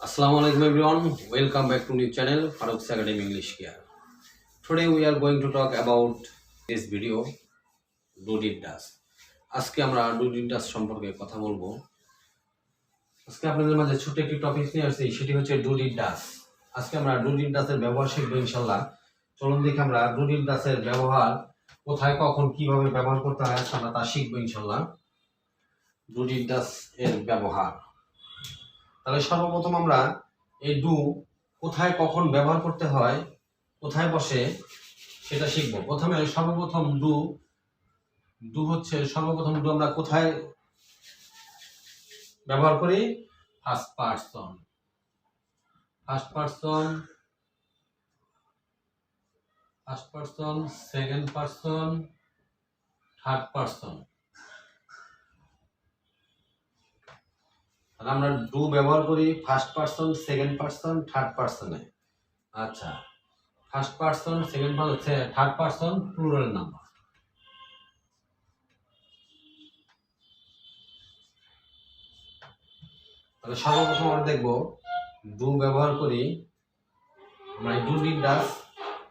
Assalamu alaikum, everyone. Welcome back to new channel Farouk's Academy English Care. Today we are going to talk about this video do did does. আজকে আমরা do did ডাস সম্পর্কে কথা বলব আজকে আপনাদের মাঝে ছোট্ট একটি টপিক নিয়ে আসছি, সেটি হচ্ছে ডু ডিড ডাস আজকে আমরা ডু ডিড ডাসের ব্যবহার শিখব ইনশাল্লাহ চলুন দেখি আমরা ডু ডিড ডাসের ব্যবহার কোথায়, কখন, কীভাবে ব্যবহার করতে হয় আমরা তা শিখব ইনশাল্লাহ ডু ডিড ডাস এর ব্যবহার তাহলে সর্বপ্রথম আমরা এই ডু কোথায় কখন ব্যবহার করতে হয়, কোথায় বসে সেটা শিখব। প্রথমে সর্বপ্রথম ডু ডু হচ্ছে সর্বপ্রথম ডু আমরা কোথায় ব্যবহার করি? First person first person first person second person third person তাহলে আমরা ডু ব্যবহার করি first person second person third পার্সনে আচ্ছা first person second person third person plural number তাহলে সর্বপ্রথম আমরা দেখব ডু ব্যবহার করি, আমরা ডু ডিড ডাস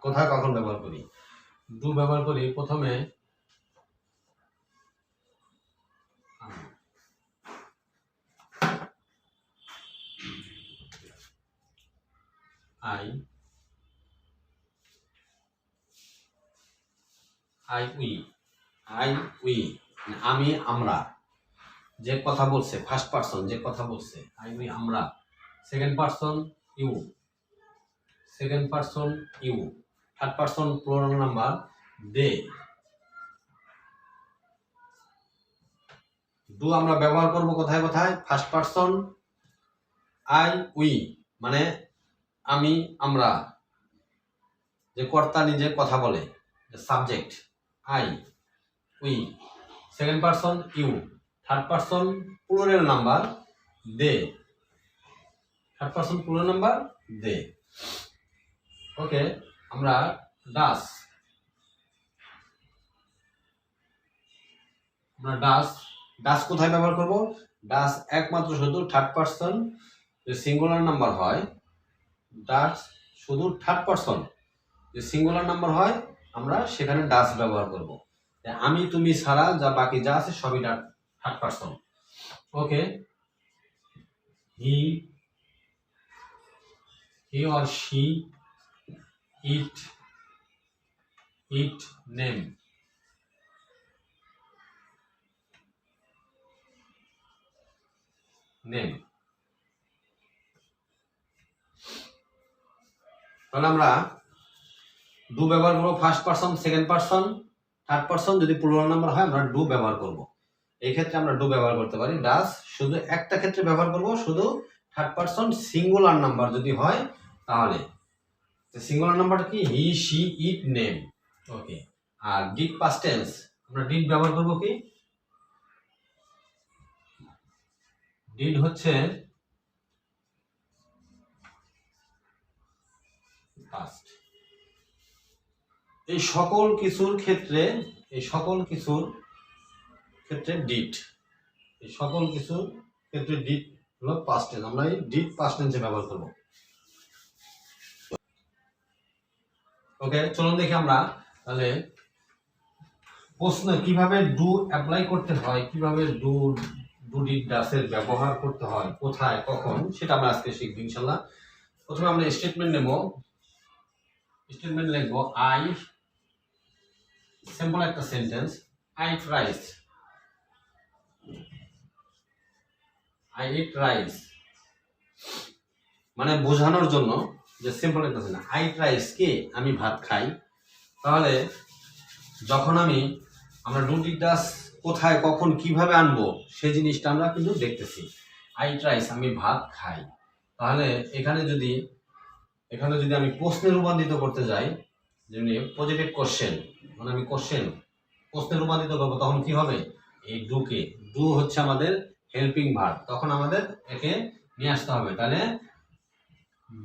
কোথায় কখন ব্যবহার করি? ডু ব্যবহার করি প্রথমে আই উই আই উই আমি আমরা যে কথা বলছে ফার্স্ট পার্সন যে কথা বলছে আই উই আমরা second person you second person you third person plural number they do আমরা ব্যবহার করব কোথায় কোথায়? ফার্স্ট পার্সন আই উই মানে আমি, আমরা, যে কর্তা নিজে কথা বলে subject, I, we, second person, you, third person plural number, they, third person plural number, they. Okay, আমরা ডাস আমরা ডাস ডাস কোথায় ব্যবহার করব? ডাস একমাত্র শুধু থার্ড পার্সন সিঙ্গুলার নাম্বার হয় ডাস শুধু থার্ড পার্সন যে সিঙ্গুলার নাম্বার হয়, আমরা সেখানে ডাস ব্যবহার করব। আমি, তুমি ছাড়া যা বাকি যা আছে সবই third person okay he he or she it it name name তাহলে আমরা ডু ব্যবহার করব first person second person third person যদি প্লুরাল নাম্বার হয়, আমরা ডু ব্যবহার করব। এই ক্ষেত্রে আমরা ডু ব্যবহার করতে পারি। ডাস শুধু একটা ক্ষেত্রে ব্যবহার করব, শুধু থার্ড পার্সন সিঙ্গুলার নাম্বার যদি হয়, তাহলে। সিঙ্গুলার নাম্বারটা কি? He she it name okay R did past tense আমরা ডিড ব্যবহার করব কি? ডিড হচ্ছে পাস্ট এই সকল কিছুর ক্ষেত্রে, এই সকল কিছুর ক্ষেত্রে ডিট এই সকল কিছুর ক্ষেত্রে ডিট হলো পাস্ট আমরা এই ডিট পাস্ট ব্যবহার করব। ওকে চলুন দেখি আমরা তাহলে প্রশ্ন, কীভাবে ডু অ্যাপ্লাই করতে হয়, কীভাবে ডু ডু ডিড ডাসের ব্যবহার করতে হয়, কোথায়, কখন, সেটা আমরা আজকে শিখব ইনশাল্লাহ প্রথমে আমরা স্টেটমেন্ট নেব। স্টেটমেন্ট লিখব আই সিম্পল একটা sentence I rice I eat rice মানে বোঝানোর জন্য যে সিম্পল একটা সেন্টেন্স আই রাইস কি? আমি ভাত খাই। তাহলে যখন আমি, আমরা ডুটি ডাস কোথায়, কখন, কীভাবে আনব, সেই জিনিসটা আমরা কিন্তু দেখতেছি। আই রাইস আমি ভাত খাই। তাহলে এখানে যদি এখানে যদি আমি প্রশ্নে রূপান্তরিত করতে যাই যেমনি পজিটিভ কোশ্চেন মানে আমি কোশ্চেন প্রশ্নে রূপান্তরিত করব, তখন কি হবে? এই ডুকে ডু হচ্ছে আমাদের হেল্পিং ভার্ব তখন আমাদের একে নিয়ে আসতে হবে। তাহলে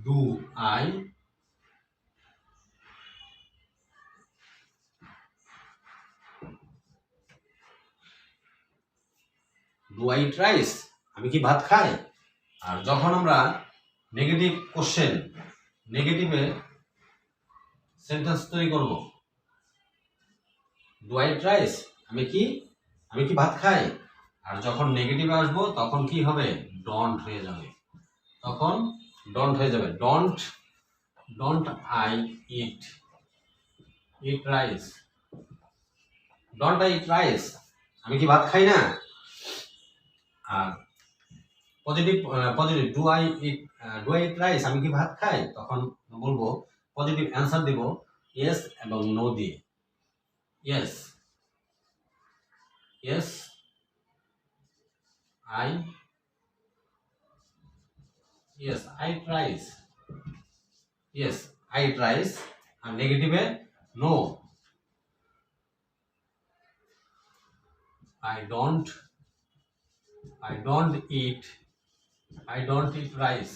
do I do I rice আমি কি ভাত খাই? আর যখন আমরা নেগেটিভ কোশ্চেন নেগেটিভে সেন্টেন্স তৈরি করব। ডু রাইস আমি কি? আমি কি ভাত খাই? আর যখন নেগেটিভে আসব, তখন কি হবে? ডন্ট হয়ে যাবে। তখন ডন্ট হয়ে যাবে। Don't don't I eat eat rice don't I eat rice আমি কি ভাত খাই না? আর positive positive do I eat do I eat rice আমি কি ভাত খাই? তখন বলব পজিটিভ অ্যান্সার দিব ইয়েস এবং নো দিয়ে। Yes yes I yes I rice yes I rice R নেগেটিভে no I don't I don't eat I don't eat rice.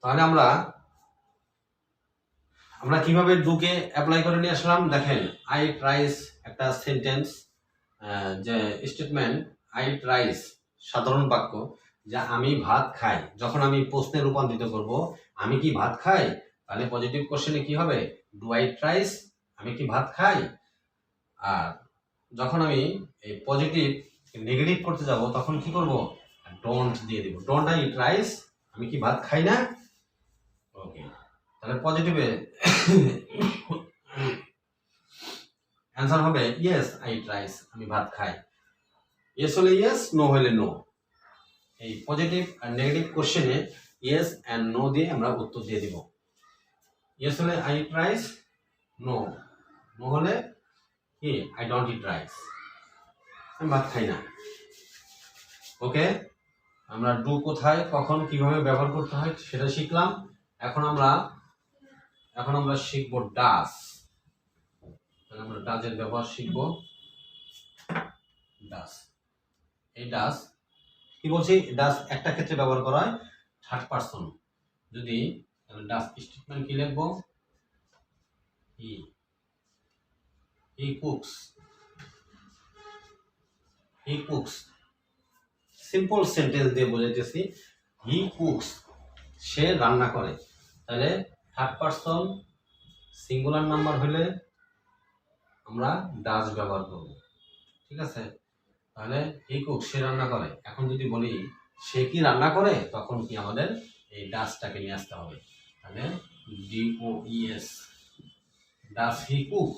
তাহলে আমরা আমরা কীভাবে ডুকে অ্যাপ্লাই করে নিয়ে আসলাম? দেখেন আই রাইস একটা সেন্টেন্স যে স্টেটমেন্ট আই রাইস সাধারণ বাক্য, যা আমি ভাত খাই। যখন আমি প্রশ্নে রূপান্তরিত করব, আমি কি ভাত খাই? তাহলে পজিটিভ কোশ্চেনে কি হবে? ডু আই রাইস আমি কি ভাত খাই? আর যখন আমি এই পজিটিভ নেগেটিভ করতে যাব, তখন কি করব? ডোন্ট দিয়ে দিব। ডোন্ট আই ইট রাইস আমি কি ভাত খাই না? ওকে তাহলে পজিটিভে অ্যান্সার হবে ইয়েস আই ইট রাইস আমি ভাত খাই। ইয়েস হলে ইয়েস নো হলে নো এই পজিটিভ আর নেগেটিভ কোশ্চেনে ইয়েস অ্যান্ড নো দিয়ে আমরা উত্তর দিয়ে দিব। ইয়েস হলে I eat rice no no হলে কি? আই ডোন্ট ইট রাইস আমি ভাত খাই না। ওকে আমরা ডু কোথায়, কখন, কীভাবে ব্যবহার করতে হয় সেটা শিখলাম। এখন আমরা এখন আমরা শিখব ডাস। তাহলে আমরা ডাজের ব্যবহার শিখব। ডাস। এই ডাস, কি বলছি? ডাস একটা ক্ষেত্রে ব্যবহার করা হয় থার্ড পারসন। যদি ডাস স্টেটমেন্ট কি লিখব? He he cooks. He cooks. Simple sentence দিয়ে বোঝাইতেছি হি কুকস সে রান্না করে। তাহলে থার্ড পারসন সিঙ্গুলার নাম্বার হলে আমরা ডাজ ব্যবহার করব। ঠিক আছে? তাহলে হি কুক সে রান্না করে। এখন যদি বলি, সে কি রান্না করে, তখন কি আমাদের এই ডাসটাকে নিয়ে আসতে হবে। তাহলে D O E S does he cook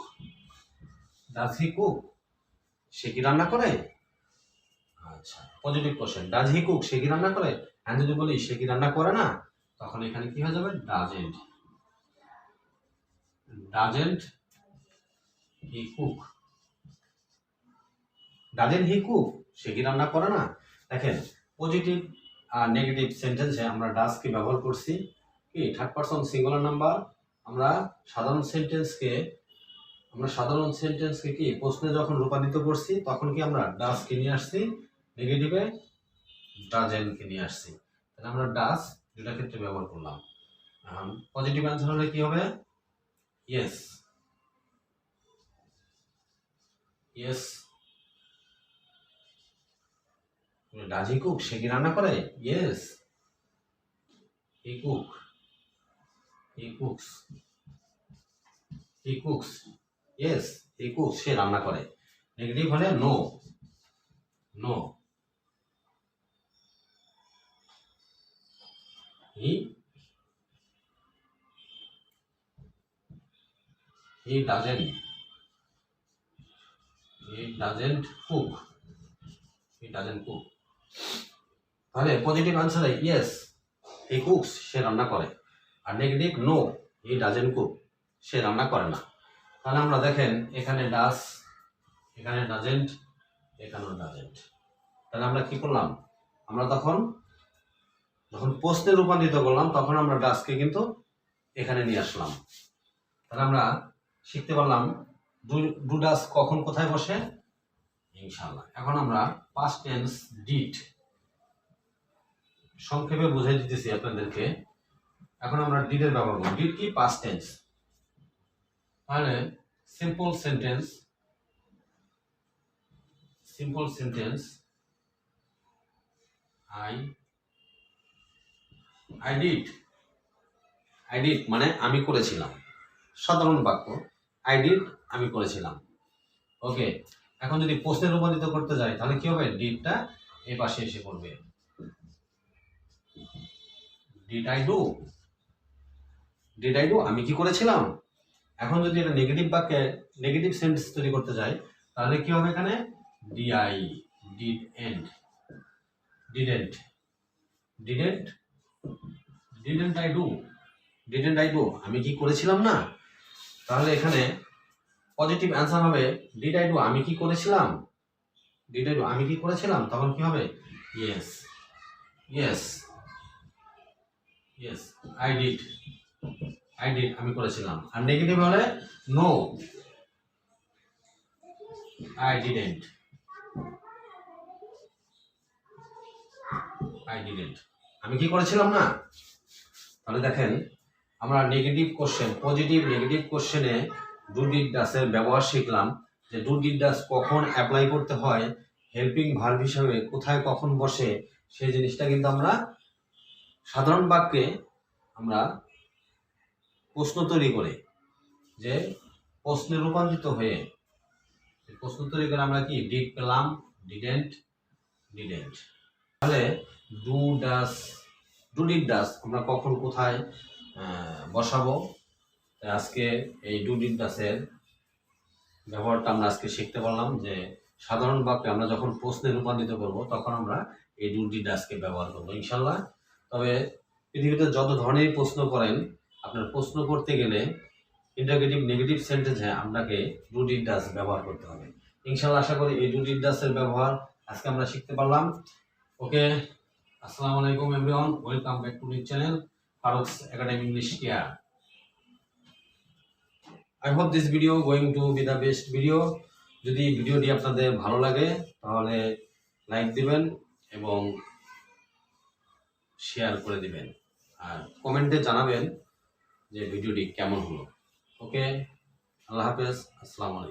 does he cook সে কি রান্না করে? আচ্ছা positive question does he cook? সে কি রান্না করে? হ্যাঁ যদি বলি, সে কি রান্না করে না, তখন এখানে কি হয়ে যাবে? Doesn't doesn't he cook. Doesn't he cook? সে কি রান্না করে না? দেখেন পজিটিভ আর নেগেটিভ সেন্টেন্সে আমরা ডাজকে ব্যবহার করছি? কি? থার্ড পারসন সিঙ্গুলার নাম্বার আমরা সাধারণ সেন্টেন্সকে আমরা সাধারণ সেন্টেন্সকে কি? প্রশ্নে যখন রূপান্তরিত করছি, তখন কি আমরা ডাসকে নিয়ে আসছি? নেগেটিভে ডাজেনকে নিয়ে আসছি। তাহলে আমরা ডাস দুটা ক্ষেত্রে ব্যবহার করলাম। পজিটিভ অ্যান্সার হলে কি হবে? ইয়েস ইয়েস ডাজ কুক সে কি রান্না করে? Yes he cook he cooks he cooks yes he cooks সে রান্না করে। নেগেটিভ হলে no no he he doesn't he doesn't cook he doesn't cook তাহলে positive answer yes he cooks সে রান্না করে। আর negative no he doesn't cook সে রান্না করে না। তাহলে আমরা দেখেন, এখানে ডাস এখানে ডাজেন্ট এখানেও ডাজেন্ট তাহলে আমরা কি করলাম? আমরা তখন যখন প্রশ্নে রূপান্তরিত করলাম, তখন আমরা ডাসকে কিন্তু এখানে নিয়ে আসলাম। তাহলে আমরা শিখতে পারলাম ডু ডাস কখন কোথায় বসে? ইনশাল্লাহ এখন আমরা পাস্ট টেন্স ডিট সংক্ষেপে বুঝাই দিতেছি আপনাদেরকে। এখন আমরা ডিডের ব্যবহার করব। ডিড কি? পাস্ট টেন্স তাহলে simple sentence simple sentence I I did I did মানে আমি করেছিলাম। সাধারণ বাক্য। আই ডিড আমি করেছিলাম। ওকে এখন যদি প্রশ্নে রূপান্তরিত করতে যাই, তাহলে কি হবে? ডিডটা এই পাশে এসে পড়বে। Did I do did I do আমি কি করেছিলাম? এখন যদি এটা নেগেটিভ বাক্যে নেগেটিভ সেন্টেন্স তৈরি করতে যাই, তাহলে কি হবে এখানে? D I did and didn't didn't didn't I do didn't I do আমি কি করেছিলাম না? তাহলে এখানে পজিটিভ অ্যান্সার হবে ডিড আই ডু আমি কি করেছিলাম? ডিড আই ডু আমি কি করেছিলাম? তখন কি হবে? Yes yes yes I did I did আমি করেছিলাম। আর নেগেটিভ হলে no I didn't I didn't আমি কি করেছিলাম না? তাহলে দেখেন, আমরা নেগেটিভ কোশ্চেন পজিটিভ নেগেটিভ কোশ্চেনে ডু ডিড ডাসের ব্যবহার শিখলাম যে ডু ডিড ডাস কখন অ্যাপ্লাই করতে হয় হেল্পিং ভার্ব হিসাবে কোথায় কখন বসে সেই জিনিসটা কিন্তু আমরা সাধারণ বাক্যে আমরা প্রশ্ন তৈরি করে, যে প্রশ্নে রূপান্তরিত হয়ে প্রশ্ন তৈরি করে আমরা কি? ডিড পেলাম ডিডেন্ট ডিডেন্ট তাহলে do does, do did does, আমরা কখন কোথায় বসাবো? আজকে এই ডু ডিড ডাসের ব্যবহারটা আমরা আজকে শিখতে পারলাম যে সাধারণ বাক্যে আমরা যখন প্রশ্নে রূপান্তরিত করব, তখন আমরা এই ডু ডিড ডাসকে ব্যবহার করব, ইনশাল্লাহ। তবে পৃথিবীতে যত ধরনের প্রশ্ন করেন, আপনার প্রশ্ন করতে গেলে ইন্টারগেটিভ নেগেটিভ সেন্টেন্সে আপনাকে ডিড ডাস ব্যবহার করতে হবে। ইনশাল্লাহ আশা করি এই ডু ডিড ডাসের ব্যবহার আজকে আমরা শিখতে পারলাম। ওকে আসসালামু আলাইকুম everyone welcome back to new channel Farooq's academy English care I hope this video going to be the best video যদি ভিডিওটি আপনাদের ভালো লাগে, তাহলে লাইক দিবেন এবং শেয়ার করে দিবেন। আর কমেন্টে জানাবেন যে ভিডিওটি কেমন হলো। ওকে আল্লাহ হাফেজ, আসসালামু আলাইকুম।